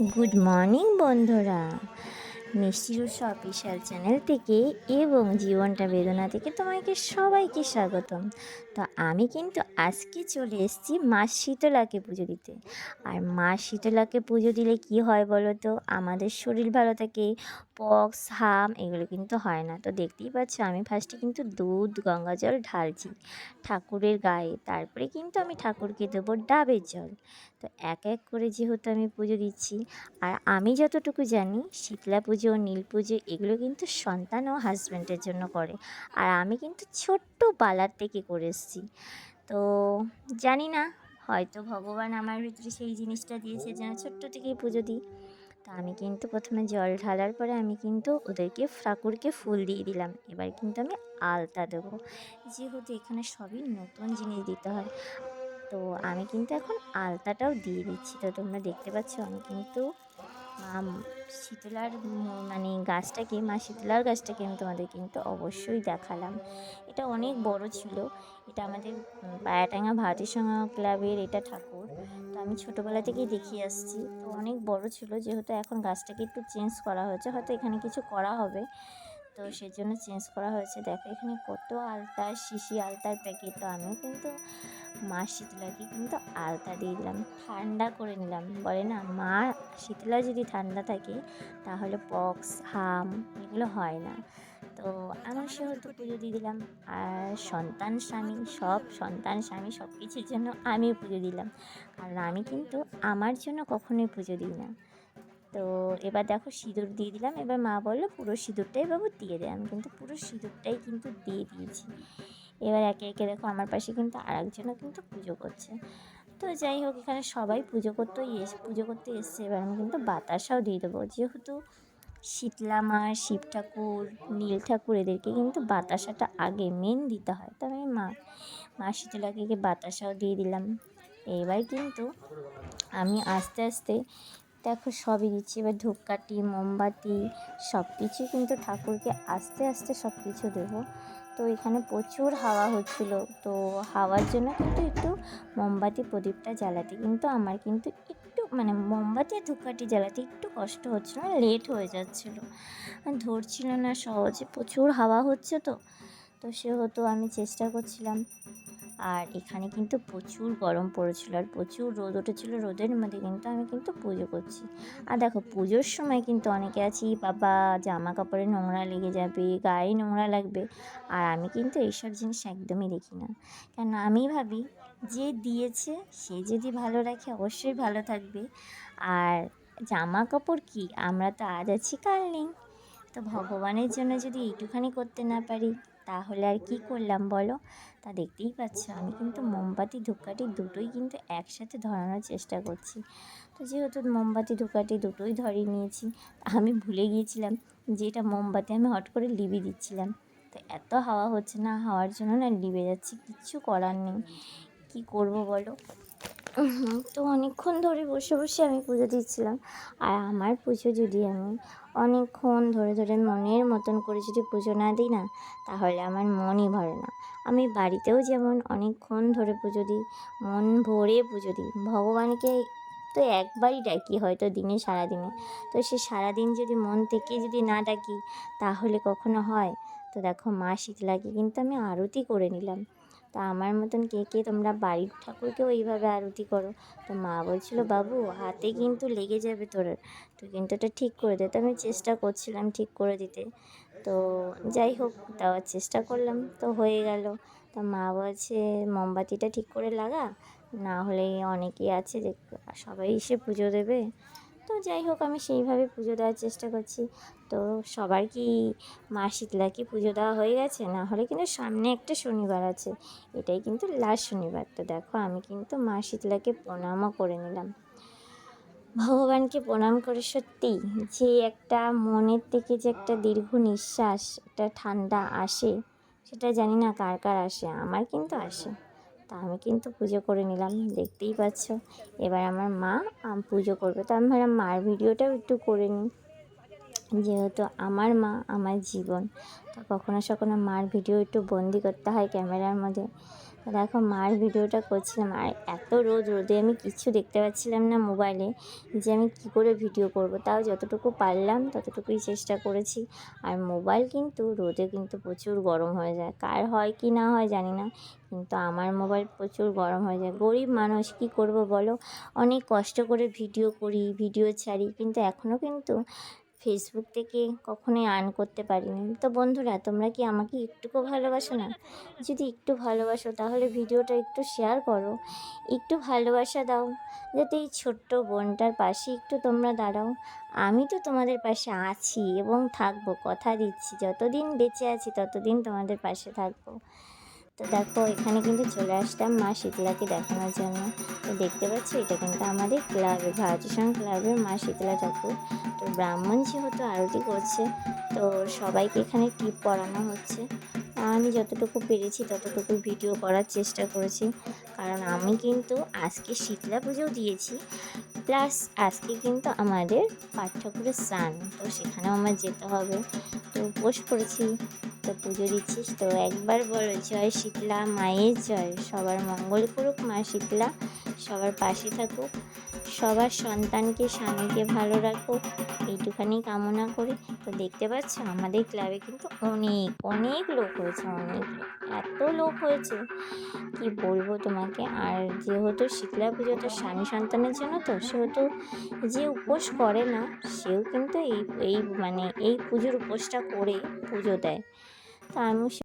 Good morning বন্ধুরা। মিষ্টির উৎস চ্যানেল থেকে এবং জীবনটা বেদনা থেকে তোমাকে সবাইকে স্বাগতম। তো আমি কিন্তু আজকে চলে এসেছি মা শীতলাকে পুজো দিতে। আর মা শীতলাকে পুজো দিলে কি হয় বলো তো? আমাদের শরীর ভালো থাকে, পক্স, হাম এগুলো কিন্তু হয় না। তো দেখতেই পাচ্ছ আমি ফার্স্টে কিন্তু দুধ, গঙ্গা জল ঢালছি ঠাকুরের গায়ে। তারপরে কিন্তু আমি ঠাকুরকে দেবো ডাবের জল। তো এক এক করে যেহেতু আমি পুজো দিচ্ছি, আর আমি যতটুকু জানি, শীতলা পুজো নীল পুজো, এগুলো কিন্তু সন্তান ও হাজব্যান্ডের জন্য করে। আর আমি কিন্তু ছোট্ট পালার থেকে করে এসেছি। তো জানি না, হয়তো ভগবান আমার ভিতরে সেই জিনিসটা দিয়েছে যেন ছোট্ট থেকেই পুজো দিই। তো আমি কিন্তু প্রথমে জল ঢালার পরে আমি কিন্তু ওদেরকে ঠাকুরকে ফুল দিয়ে দিলাম। এবার কিন্তু আমি আলতা দেবো। যেহেতু এখানে সবই নতুন জিনিস দিতে হয়, তো আমি কিন্তু এখন আলতাটাও দিয়ে দিচ্ছি। তো তোমরা দেখতে পাচ্ছ, আমি কিন্তু মা শীতলার মানে গাছটাকে, মা শীতলার গাছটাকে আমি তোমাদের কিন্তু অবশ্যই দেখালাম। এটা অনেক বড় ছিল। এটা আমাদের পায়াটাঙ্গা ভারতী সংঘ ক্লাবের এটা ঠাকুর। তো আমি ছোটোবেলা থেকেই দেখিয়ে আসছি। তো অনেক বড় ছিল, যেহেতু এখন গাছটাকে একটু চেঞ্জ করা হয়েছে। হয়তো এখানে কিছু করা হবে। তো সেজন্য চেঞ্জ করা হয়েছে। দেখো এখানে কত আলতা শিশি, আলতার প্যাকেট তো আমিও কিন্তু মা শীতলাকে কিন্তু আলতা দিয়ে দিলাম, ঠান্ডা করে নিলাম। বলে না মা শীতলা যদি ঠান্ডা থাকে, তাহলে পক্স, হাম এগুলো হয় না। তো আমার সেহেতু পুজো দিয়ে দিলাম, আর সন্তান স্বামী, সব সন্তান স্বামী সব কিছুর জন্য আমিও পুজো দিলাম। কারণ আমি কিন্তু আমার জন্য কখনোই পুজো দিই না। তো এবার দেখো সিঁদুর দিয়ে দিলাম। এবার মা বলল, পুরো সিঁদুরটাই বাবু দিয়ে দে। আমি কিন্তু পুরো সিঁদুরটাই কিন্তু দিয়ে দিয়েছি। এবার একে একে দেখো আমার পাশে কিন্তু আরেকজনও কিন্তু পুজো করছে। তো যাই হোক, এখানে সবাই পুজো করতেই এস, পুজো করতে এসছে। এবার আমি কিন্তু বাতাসাও দিয়ে দেবো। যেহেতু শীতলা মা, শিব ঠাকুর, নীল ঠাকুর এদেরকে কিন্তু বাতাসাটা আগে মেন দিতে হয়। তো আমি মা মা শীতলাকে বাতাসাও দিয়ে দিলাম। এবার কিন্তু আমি আস্তে আস্তে দেখো সবই দিচ্ছি। এবার ধূপকাঠি, মোমবাতি সব কিছু কিন্তু ঠাকুরকে আস্তে আস্তে সব কিছু দেবো। তো এখানে প্রচুর হাওয়া হচ্ছিল। তো হাওয়ার জন্য কিন্তু একটু মোমবাতি প্রদীপটা জ্বালাতে। কিন্তু আমার কিন্তু একটু মানে মোমবাতি ধূপকাঠি জ্বালাতে একটু কষ্ট হচ্ছিল লেট হয়ে যাচ্ছিল। ধরছিল না সহজে, প্রচুর হাওয়া হচ্ছে তো। তো সেহেতু আমি চেষ্টা করছিলাম। আর এখানে কিন্তু প্রচুর গরম পড়েছিল আর প্রচুর রোদ উঠেছিল। রোদের মধ্যে কিন্তু আমি কিন্তু পুজো করছি। আর দেখো, পুজোর সময় কিন্তু অনেকে আছি, বাবা জামা কাপড়ে নোংরা লেগে যাবে, গায়ে নোংরা লাগবে। আর আমি কিন্তু এইসব জিনিস একদমই দেখি না। কেন আমি ভাবি, যে দিয়েছে, সে যদি ভালো রাখে, অবশ্যই ভালো থাকবে। আর জামা কাপড় কি? আমরা তো আজ আছি কাল নেই তো ভগবানের জন্য যদি এইটুখানি করতে না পারি, তাহলে আর কি করলাম বলো? তা দেখতেই পাচ্ছ, আমি কিন্তু মোমবাতি, ধূপকাঠি দুটোই কিন্তু একসাথে ধরানোর চেষ্টা করছি। তো যেহেতু মোমবাতি, ধূপকাঠি দুটোই ধরিয়ে নিয়েছি আমি ভুলে গিয়েছিলাম যে এটা মোমবাতি আমি হট করে লিবি দিচ্ছিলাম। তো এত হাওয়া হচ্ছে না, হাওয়ার জন্য না লিবে যাচ্ছে, কিচ্ছু করার নেই। কী করব বলো? তো অনেকক্ষণ ধরে বসে বসে আমি পুজো দিচ্ছিলাম। আর আমার পুজো যদি আমি অনেকক্ষণ ধরে ধরে মনের মতন করে যদি পুজো না দিই না, তাহলে আমার মনই ভরে না। আমি বাড়িতেও যেমন অনেকক্ষণ ধরে পুজো দিই, মন ভরে পুজো দিই। ভগবানকে তো একবারই ডাকি হয়তো দিনে সারাদিনে। তো সে সারাদিন যদি মন থেকে যদি না ডাকি, তাহলে কখনো হয়? তো দেখো মা শীতলাকে কিন্তু আমি আরতি করে নিলাম। তা আমার মতন কে কে তোমরা বাড়ির ঠাকুরকেও এইভাবে আরতি করো? তো মা বলছিল, বাবু, হাতে কিন্তু লেগে যাবে তোর। তুই কিন্তু এটা ঠিক করে দে। তো আমি চেষ্টা করছিলাম ঠিক করে দিতে। তো যাই হোক, দেওয়ার চেষ্টা করলাম, তো হয়ে গেল। তা মা বলছে, মোমবাতিটা ঠিক করে লাগা, না হলে অনেকেই আছে যে, সবাই এসে পুজো দেবে। তো যাই হোক, আমি সেইভাবে পুজো দেওয়ার চেষ্টা করছি। তো সবার কি মা শীতলাকে পুজো দেওয়া হয়ে গেছে? না হলে কিন্তু সামনে একটা শনিবার আছে। এটাই কিন্তু লাস্ট শনিবার। তো দেখো, আমি কিন্তু মা শীতলাকে প্রণামও করে নিলাম। ভগবানকে প্রণাম করে সত্যি যে একটা মনের থেকে যে একটা দীর্ঘ নিঃশ্বাস, একটা ঠান্ডা আসে, সেটা জানি না কার কার আসে, আমার কিন্তু আসে। তা আমি কিন্তু পুজো করে নিলাম, দেখতেই পাচ্ছ। এবার আমার মা পুজো করবে। তো আমি ভাবলাম, মার ভিডিওটাও একটু করে নিই। যেহেতু আমার মা, আমার জীবন, তো কখনো সখনো মার ভিডিও একটু বন্দি করতে হয় ক্যামেরার মধ্যে। দেখো, মার ভিডিওটা করছিলাম আর এত রোদ, রোদে আমি কিচ্ছু দেখতে পাচ্ছিলাম না মোবাইলে যে আমি কি করে ভিডিও করব। তাও যতটুকু পারলাম, ততটুকুই চেষ্টা করেছি। আর মোবাইল কিন্তু, রোদে কিন্তু প্রচুর গরম হয়ে যায়। কার হয় কি না হয় জানি না, কিন্তু আমার মোবাইল প্রচুর গরম হয়ে যায়। গরিব মানুষ, কি করব বলো? অনেক কষ্ট করে ভিডিও করি, ভিডিও ছাড়ি, কিন্তু এখনও কিন্তু ফেসবুক থেকে কখনোই আর্ন করতে পারিনি। তো বন্ধুরা, তোমরা কি আমাকে একটুকু ভালোবাসো না? যদি একটু ভালোবাসো, তাহলে ভিডিওটা একটু শেয়ার করো। একটু ভালোবাসা দাও, যাতে এই ছোট্ট বোনটার পাশে একটু তোমরা দাঁড়াও। আমি তো তোমাদের পাশে আছি এবং থাকব, কথা দিচ্ছি। যতদিন বেঁচে আছি, ততদিন তোমাদের পাশে থাকব। তো দেখো, এখানে কিন্তু চলে আসলাম মা শীতলাকে দেখানোর জন্য। তো দেখতে পাচ্ছ, এটা কিন্তু আমাদের ক্লাবে ভারতীয় ক্লাবের মা শীতলা ঠাকুর। তো ব্রাহ্মণ যেহেতু আরতি করছে, তো সবাইকে এখানে টিপ পড়ানো হচ্ছে। আমি যতটুকু পেরেছি, ততটুকু ভিডিও করার চেষ্টা করেছি। কারণ আমি কিন্তু আজকে শীতলা পুজোও দিয়েছি প্লাস আজকে কিন্তু আমাদের পাঠ ঠাকুরের স্নান, তো সেখানেও আমার যেতে হবে। তো উপোস করেছি। তো পুজো দিচ্ছিস? তো একবার বলো, জয় শীতলা, মায়ের জয়। সবার মঙ্গল করুক, মা শীতলা। সবার পাশে থাকুক। সবার সন্তানকে, স্বামীকে ভালো রাখুক। এইটুখানি কামনা করে। তো দেখতে পাচ্ছ, আমাদের ক্লাবে কিন্তু অনেক অনেক লোক হয়েছে, অনেক এত লোক হয়েছে। কি বলব তোমাকে? আর যেহেতু শীতলা পুজোটা স্বামী সন্তানের জন্য, তো সেহেতু যে উপোস করে না, সেও কিন্তু এই এই মানে এই পুজোর উপোসটা করে পুজো দেয়। তা আমিও সে-